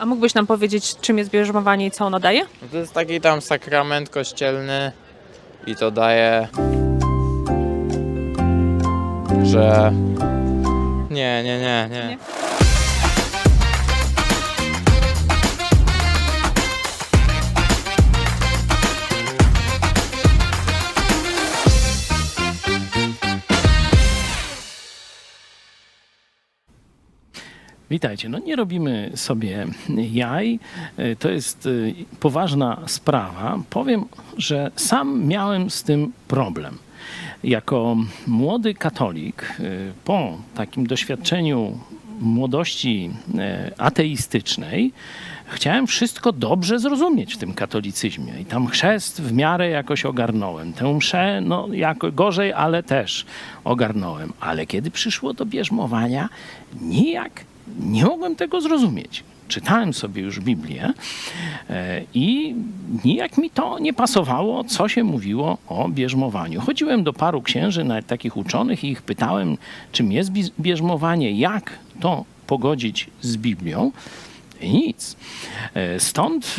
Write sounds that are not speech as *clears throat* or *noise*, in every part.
A mógłbyś nam powiedzieć, czym jest bierzmowanie i co ono daje? To jest taki tam sakrament kościelny i to daje, że... Nie, nie, nie, nie. Nie? Witajcie. No nie robimy sobie jaj. To jest e, poważna sprawa. Powiem, że sam miałem z tym problem. Jako młody katolik, e, po takim doświadczeniu młodości e, ateistycznej, chciałem wszystko dobrze zrozumieć w tym katolicyzmie. I tam chrzest w miarę jakoś ogarnąłem. Tę mszę, no jako gorzej, ale też ogarnąłem. Ale kiedy przyszło do bierzmowania, nijak nie mogłem tego zrozumieć. Czytałem sobie już Biblię e, i nijak mi to nie pasowało, co się mówiło o bierzmowaniu. Chodziłem do paru księży, nawet takich uczonych, i ich pytałem, czym jest bi- bierzmowanie, jak to pogodzić z Biblią. Nic. E, Stąd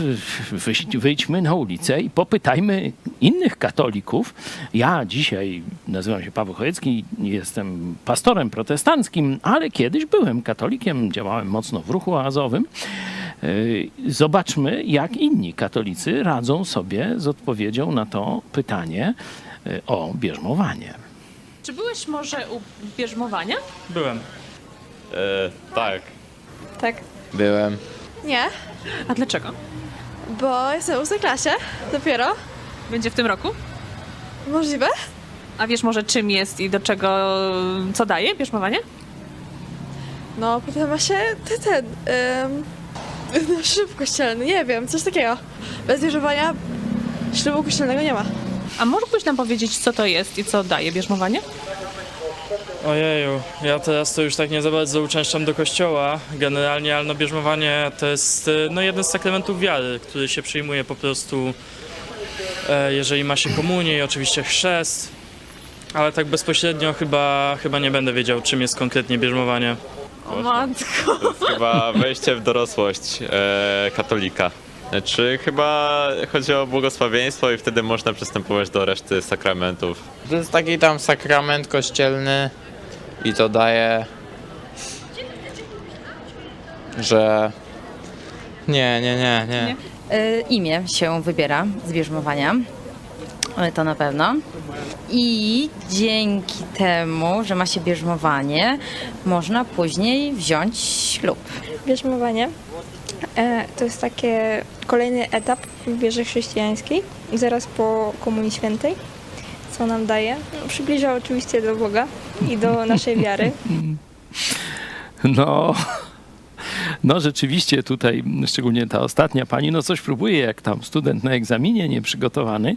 wyjdźmy na ulicę i popytajmy innych katolików. Ja dzisiaj nazywam się Paweł Chojecki, jestem pastorem protestanckim, ale kiedyś byłem katolikiem, działałem mocno w ruchu oazowym. E, Zobaczmy, jak inni katolicy radzą sobie z odpowiedzią na to pytanie e, o bierzmowanie. Czy byłeś może u bierzmowania? Byłem. E, tak. Tak. Byłem. Nie, A dlaczego? bo jestem w ósmej klasie dopiero. Będzie w tym roku? Możliwe? A wiesz może czym jest i do czego, co daje bierzmowanie? No, potem ma się ty- ten, ym, no, ślub kościelny, nie wiem, coś takiego. Bez wierzowania ślubu kościelnego nie ma. A mógłbyś nam powiedzieć, co to jest i co daje bierzmowanie? Ojeju, ja teraz to już tak nie za bardzo uczęszczam do kościoła generalnie, ale no bierzmowanie to jest e, no, jeden z sakramentów wiary, który się przyjmuje po prostu, e, jeżeli ma się komunię i oczywiście chrzest, ale tak bezpośrednio chyba, chyba nie będę wiedział, czym jest konkretnie bierzmowanie. O matko. To jest chyba wejście w dorosłość e, katolika. Czy chyba chodzi o błogosławieństwo i wtedy można przystępować do reszty sakramentów. To jest taki tam sakrament kościelny i to daje, że... Nie, nie, nie, nie. Nie. Y, imię się wybiera z bierzmowania. Y, To na pewno. I dzięki temu, że ma się bierzmowanie, można później wziąć ślub. Bierzmowanie e, to jest takie kolejny etap w wierze chrześcijańskiej, zaraz po Komunii Świętej, co nam daje. No, przybliża oczywiście do Boga i do naszej wiary. *laughs* No, no rzeczywiście tutaj, szczególnie ta ostatnia pani, no coś próbuje, jak tam student na egzaminie nieprzygotowany,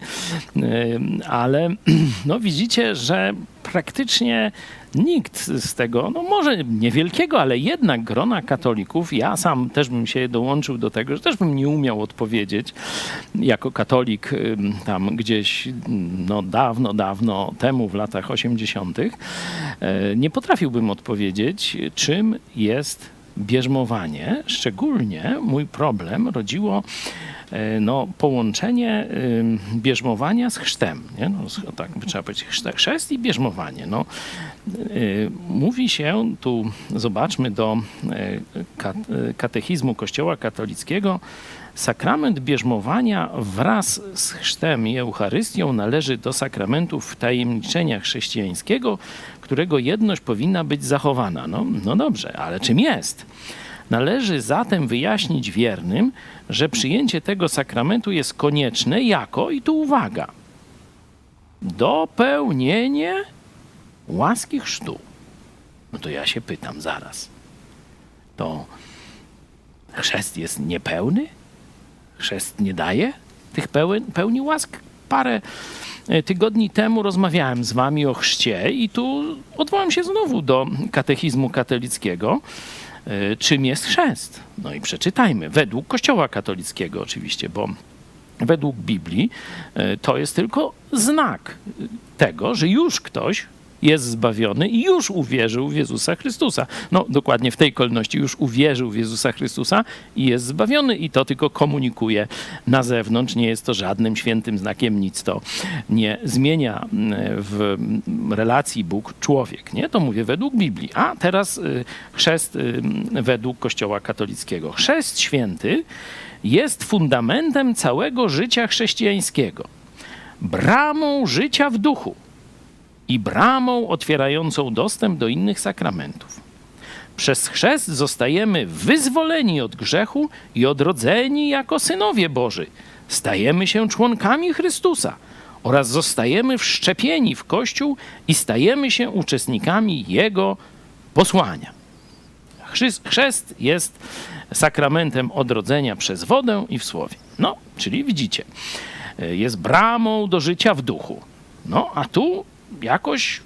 Ym, ale *clears throat* no widzicie, że praktycznie nikt z tego, no może niewielkiego, ale jednak grona katolików, ja sam też bym się dołączył do tego, że też bym nie umiał odpowiedzieć jako katolik tam gdzieś ym, no dawno, dawno temu, w latach 80., e, nie potrafiłbym odpowiedzieć, czym jest bierzmowanie. Szczególnie mój problem rodziło e, no, połączenie ym, bierzmowania z chrztem. Nie? No, tak trzeba powiedzieć, chrzest i bierzmowanie. No, y, mówi się, tu zobaczmy do e, ka- e, katechizmu Kościoła katolickiego, Sakrament bierzmowania wraz z chrztem i Eucharystią należy do sakramentów wtajemniczenia chrześcijańskiego, którego jedność powinna być zachowana. No, no dobrze, ale czym jest? Należy zatem wyjaśnić wiernym, że przyjęcie tego sakramentu jest konieczne jako, i tu uwaga, dopełnienie łaski chrztu. No to ja się pytam zaraz. To chrzest jest niepełny? Chrzest nie daje tych pełen, pełni łask? Parę e, tygodni temu rozmawiałem z wami o chrzcie i tu odwołam się znowu do katechizmu katolickiego. E, Czym jest chrzest? No i przeczytajmy. Według Kościoła katolickiego oczywiście, bo według Biblii e, to jest tylko znak tego, że już ktoś jest zbawiony i już uwierzył w Jezusa Chrystusa. No dokładnie w tej kolejności już uwierzył w Jezusa Chrystusa i jest zbawiony i to tylko komunikuje na zewnątrz. Nie jest to żadnym świętym znakiem, nic to nie zmienia mm, w relacji Bóg-człowiek. Nie? To mówię według Biblii. A teraz y, chrzest y, według Kościoła katolickiego. Chrzest święty jest fundamentem całego życia chrześcijańskiego. Bramą życia w duchu i bramą otwierającą dostęp do innych sakramentów. Przez chrzest zostajemy wyzwoleni od grzechu i odrodzeni jako synowie Boży. Stajemy się członkami Chrystusa oraz zostajemy wszczepieni w Kościół i stajemy się uczestnikami Jego posłania. Chrzest- jest sakramentem odrodzenia przez wodę i w słowie. No, czyli widzicie, y, jest bramą do życia w duchu. No, a tu jakoś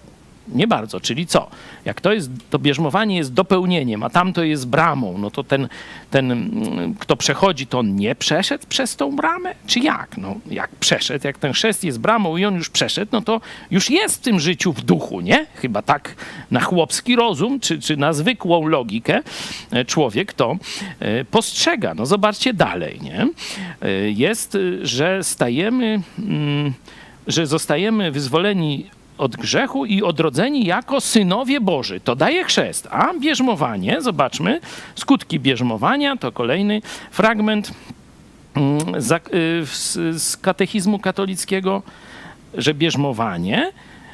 nie bardzo. Czyli co? Jak to jest, to bierzmowanie jest dopełnieniem, a tamto jest bramą, no to ten, ten, mm, kto przechodzi, to on nie przeszedł przez tą bramę? Czy jak? No, jak przeszedł, jak ten chrzest jest bramą i on już przeszedł, no to już jest w tym życiu w duchu, nie? Chyba tak na chłopski rozum, czy, czy na zwykłą logikę e, człowiek to e, postrzega. No zobaczcie dalej, nie? E, Jest, że stajemy, mm, że zostajemy wyzwoleni od grzechu i odrodzeni jako synowie Boży. To daje chrzest. A bierzmowanie, zobaczmy, skutki bierzmowania to kolejny fragment mm, y, z, katechizmu katolickiego, że bierzmowanie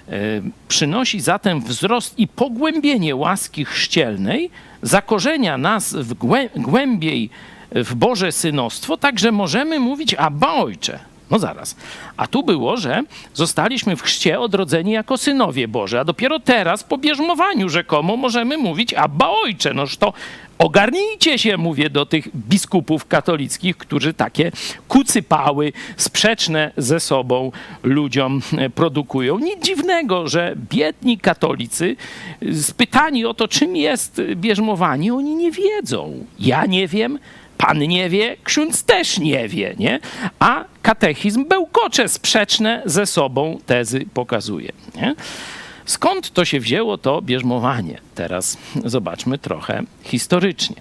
y, przynosi zatem wzrost i pogłębienie łaski chrzcielnej, zakorzenia nas w głę, głębiej w Boże synostwo, tak że możemy mówić Abba Ojcze. No zaraz. A tu było, że zostaliśmy w chrzcie odrodzeni jako synowie Boże, a dopiero teraz po bierzmowaniu rzekomo możemy mówić Abba Ojcze. Noż to ogarnijcie się, mówię do tych biskupów katolickich, którzy takie kucypały sprzeczne ze sobą ludziom e, produkują. Nic dziwnego, że biedni katolicy y, spytani o to, czym jest bierzmowanie, oni nie wiedzą. Ja nie wiem, Pan nie wie, ksiądz też nie wie, nie? A katechizm bełkocze sprzeczne ze sobą tezy pokazuje, nie? Skąd to się wzięło to bierzmowanie? Teraz zobaczmy trochę historycznie.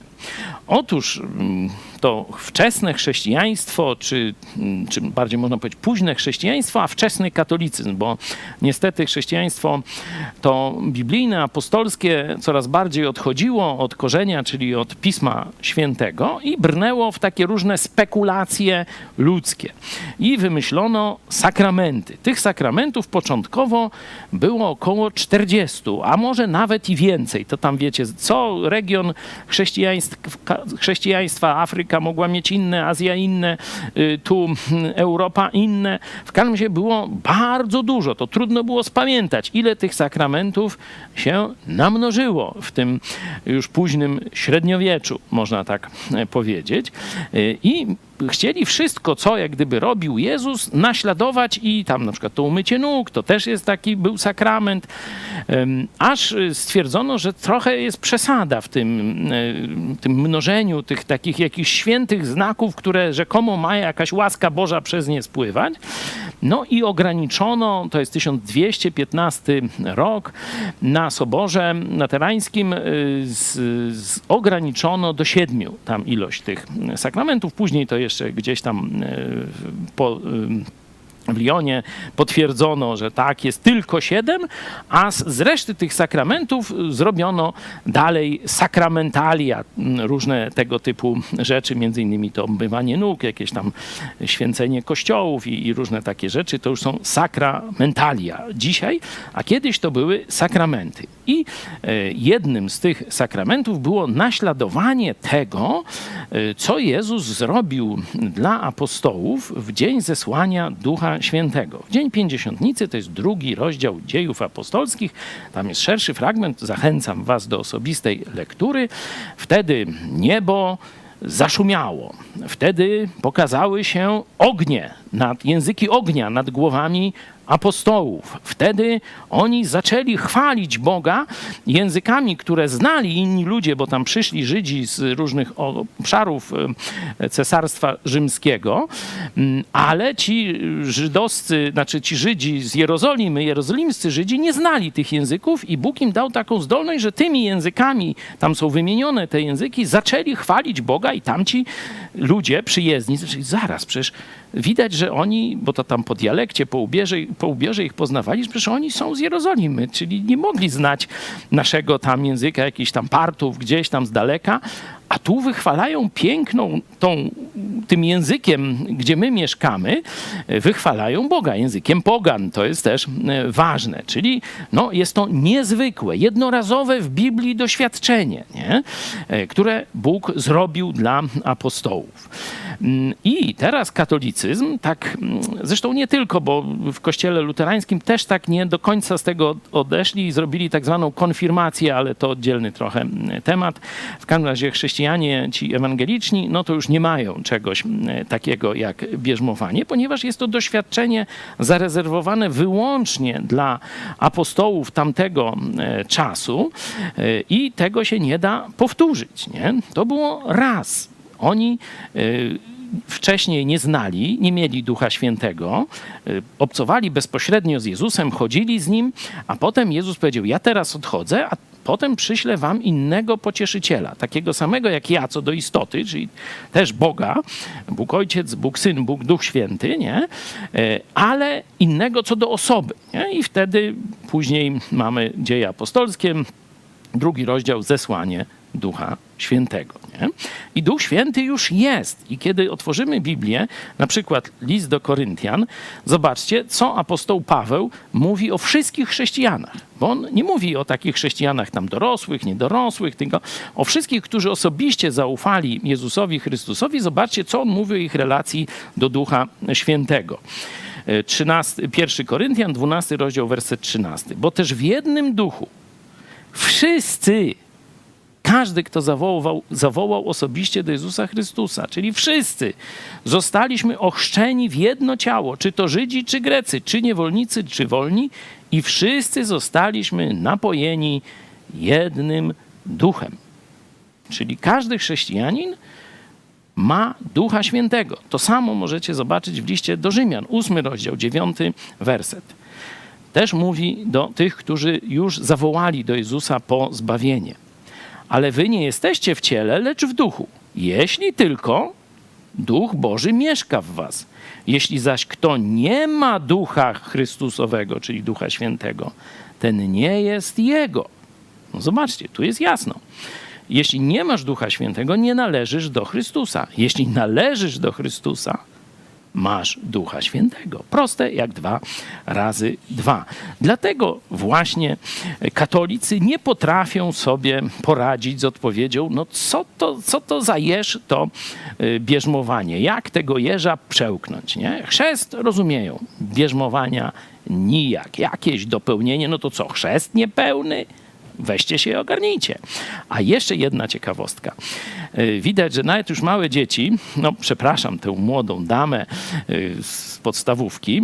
Otóż mm, to wczesne chrześcijaństwo, czy, mm, czy bardziej można powiedzieć późne chrześcijaństwo, a wczesny katolicyzm, bo niestety chrześcijaństwo to biblijne, apostolskie coraz bardziej odchodziło od korzenia, czyli od Pisma Świętego i brnęło w takie różne spekulacje ludzkie. I wymyślono sakramenty. Tych sakramentów początkowo było około 40, a może nawet i więcej. To tam wiecie, co region chrześcijaństwa, chrześcijaństwa Afryka mogła mieć inne, Azja inne, y, tu *laughs* Europa inne. W każdym razie było bardzo dużo. To trudno było spamiętać, ile tych sakramentów się namnożyło w tym już późnym średniowieczu, można tak e, powiedzieć. Y, I chcieli wszystko, co jak gdyby robił Jezus, naśladować i tam na przykład to umycie nóg, to też jest taki, był sakrament, aż y, stwierdzono, że trochę jest przesada w tym, y, tym mnożeniu tych takich jakichś świętych znaków, które rzekomo ma jakaś łaska Boża przez nie spływać. No i ograniczono, to jest 1215 rok, na Soborze Laterańskim y, z, z ograniczono do siedmiu tam ilość tych sakramentów. Później to jeszcze gdzieś tam y, po w Lyonie potwierdzono, że tak, jest tylko siedem, a z, reszty tych sakramentów zrobiono dalej sakramentalia, różne tego typu rzeczy, między innymi to obmywanie nóg, jakieś tam święcenie kościołów i, i różne takie rzeczy, to już są sakramentalia dzisiaj, a kiedyś to były sakramenty. I e, jednym z tych sakramentów było naśladowanie tego, e, co Jezus zrobił dla apostołów w dzień zesłania Ducha Świętego. Dzień Pięćdziesiątnicy to jest drugi rozdział dziejów apostolskich. Tam jest szerszy fragment. Zachęcam Was do osobistej lektury. Wtedy niebo zaszumiało. Wtedy pokazały się ognie nad języki ognia nad głowami apostołów. Wtedy oni zaczęli chwalić Boga językami, które znali inni ludzie, bo tam przyszli Żydzi z różnych obszarów e, Cesarstwa Rzymskiego, Mm, ale ci żydowscy, znaczy ci Żydzi z Jerozolimy, jerozolimscy Żydzi nie znali tych języków i Bóg im dał taką zdolność, że tymi językami, tam są wymienione te języki, zaczęli chwalić Boga i tamci ludzie przyjezdni, zaczęli, zaraz, przecież widać, że oni, bo to tam po dialekcie, po ubierze, po ubierze ich poznawali, że oni są z Jerozolimy, czyli nie mogli znać naszego tam języka, jakichś tam partów gdzieś tam z daleka, a tu wychwalają piękną tą, tym językiem, gdzie my mieszkamy, e, wychwalają Boga, językiem pogan. To jest też e, ważne. Czyli no, jest to niezwykłe, jednorazowe w Biblii doświadczenie, nie? E, które Bóg zrobił dla apostołów. Mm, I teraz katolicyzm, tak, mm, zresztą nie tylko, bo w kościele luterańskim też tak nie do końca z tego odeszli i zrobili tak zwaną konfirmację, ale to oddzielny trochę mm, temat. W każdym razie chrześcijanie, ci ewangeliczni, no to już nie mają czegoś mm, takiego jak bierzmowanie, ponieważ jest to doświadczenie zarezerwowane wyłącznie dla apostołów tamtego e, czasu e, i tego się nie da powtórzyć. Nie? To było raz. Oni e, wcześniej nie znali, nie mieli Ducha Świętego, y, obcowali bezpośrednio z Jezusem, chodzili z Nim, a potem Jezus powiedział, ja teraz odchodzę, a potem przyślę wam innego pocieszyciela, takiego samego jak ja co do istoty, czyli też Boga, Bóg Ojciec, Bóg Syn, Bóg Duch Święty, nie? E, ale innego co do osoby. Nie? I wtedy później mamy dzieje apostolskie, drugi rozdział, zesłanie Ducha Świętego. Nie? I Duch Święty już jest. I kiedy otworzymy Biblię, na przykład list do Koryntian, zobaczcie, co apostoł Paweł mówi o wszystkich chrześcijanach. Bo on nie mówi o takich chrześcijanach tam dorosłych, niedorosłych, tylko o wszystkich, którzy osobiście zaufali Jezusowi Chrystusowi. Zobaczcie, co on mówi o ich relacji do Ducha Świętego. 13, 1 Koryntian, 12 rozdział, werset 13. Bo też w jednym duchu wszyscy każdy, kto zawołał, zawołał osobiście do Jezusa Chrystusa, czyli wszyscy, zostaliśmy ochrzczeni w jedno ciało, czy to Żydzi, czy Grecy, czy niewolnicy, czy wolni, i wszyscy zostaliśmy napojeni jednym duchem. Czyli każdy chrześcijanin ma Ducha Świętego. To samo możecie zobaczyć w liście do Rzymian, ósmy rozdział, dziewiąty werset. Też mówi do tych, którzy już zawołali do Jezusa po zbawienie ale wy nie jesteście w ciele, lecz w duchu. Jeśli tylko Duch Boży mieszka w was. Jeśli zaś kto nie ma Ducha Chrystusowego, czyli Ducha Świętego, ten nie jest Jego. No zobaczcie, tu jest jasno. Jeśli nie masz Ducha Świętego, nie należysz do Chrystusa. Jeśli należysz do Chrystusa, masz Ducha Świętego. Proste jak dwa razy dwa. Dlatego właśnie katolicy nie potrafią sobie poradzić z odpowiedzią, no co to, co to za jeż to y, bierzmowanie? Jak tego jeża przełknąć? Nie? Chrzest rozumieją, bierzmowania nijak. Jakieś dopełnienie, no to co, chrzest niepełny? Weźcie się i ogarnijcie. A jeszcze jedna ciekawostka. Y, Widać, że nawet już małe dzieci, no przepraszam, tę młodą damę y, z podstawówki,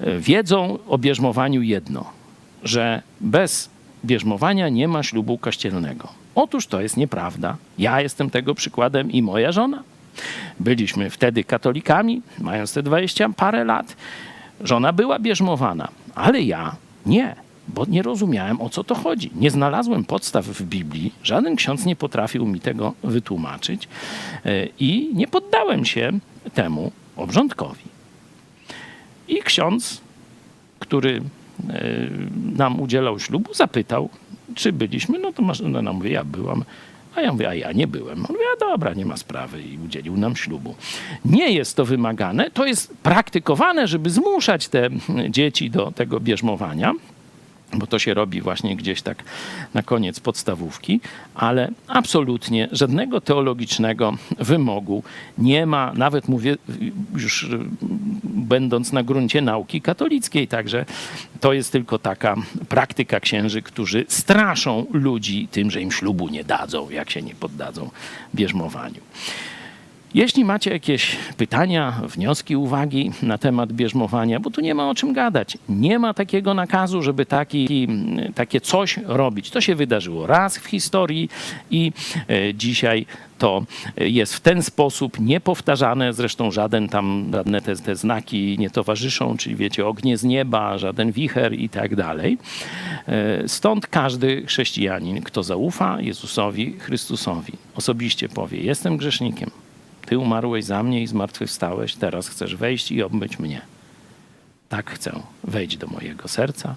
y, wiedzą o bierzmowaniu jedno, że bez bierzmowania nie ma ślubu kościelnego. Otóż to jest nieprawda. Ja jestem tego przykładem i moja żona. Byliśmy wtedy katolikami, mając te 20 parę lat. Żona była bierzmowana, ale ja nie bo nie rozumiałem o co to chodzi. Nie znalazłem podstaw w Biblii, żaden ksiądz nie potrafił mi tego wytłumaczyć e, i nie poddałem się temu obrządkowi. I ksiądz, który e, nam udzielał ślubu, zapytał, czy byliśmy. No to ona mówi, ja byłam. A ja mówię, a ja nie byłem. On mówi, a dobra, nie ma sprawy i udzielił nam ślubu. Nie jest to wymagane, to jest praktykowane, żeby zmuszać te dzieci do tego bierzmowania bo to się robi właśnie gdzieś tak na koniec podstawówki, ale absolutnie żadnego teologicznego wymogu nie ma, nawet mówię już będąc na gruncie nauki katolickiej, także to jest tylko taka praktyka księży, którzy straszą ludzi tym, że im ślubu nie dadzą, jak się nie poddadzą bierzmowaniu. Jeśli macie jakieś pytania, wnioski, uwagi na temat bierzmowania, bo tu nie ma o czym gadać. Nie ma takiego nakazu, żeby taki, takie coś robić. To się wydarzyło raz w historii i e, dzisiaj to jest w ten sposób niepowtarzane. Zresztą żaden tam, żadne te, te znaki nie towarzyszą, czyli wiecie, ognie z nieba, żaden wicher i tak dalej. E, Stąd każdy chrześcijanin, kto zaufa Jezusowi Chrystusowi, osobiście powie: Jestem grzesznikiem. Ty umarłeś za mnie i zmartwychwstałeś, teraz chcesz wejść i obmyć mnie. Tak chcę. Wejdź do mojego serca,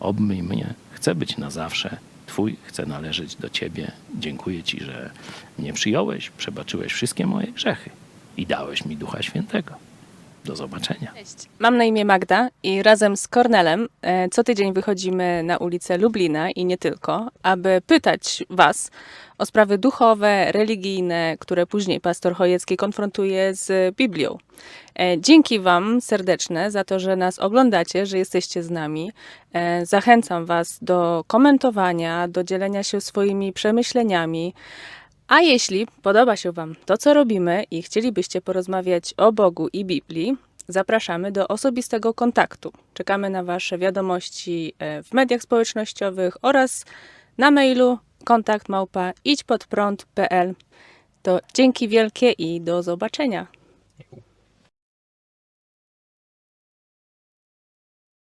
obmyj mnie. Chcę być na zawsze Twój, chcę należeć do Ciebie. Dziękuję Ci, że mnie przyjąłeś, przebaczyłeś wszystkie moje grzechy i dałeś mi Ducha Świętego. Do zobaczenia. Mam na imię Magda i razem z Kornelem e, co tydzień wychodzimy na ulicę Lublina i nie tylko, aby pytać Was o sprawy duchowe, religijne, które później pastor Chojecki konfrontuje z Biblią. E, Dzięki Wam serdeczne za to, że nas oglądacie, że jesteście z nami. E, Zachęcam Was do komentowania, do dzielenia się swoimi przemyśleniami. A jeśli podoba się Wam to, co robimy i chcielibyście porozmawiać o Bogu i Biblii, zapraszamy do osobistego kontaktu. Czekamy na Wasze wiadomości e, w mediach społecznościowych oraz na mailu kontakt małpa idźpodprąd.pl. To dzięki wielkie i do zobaczenia.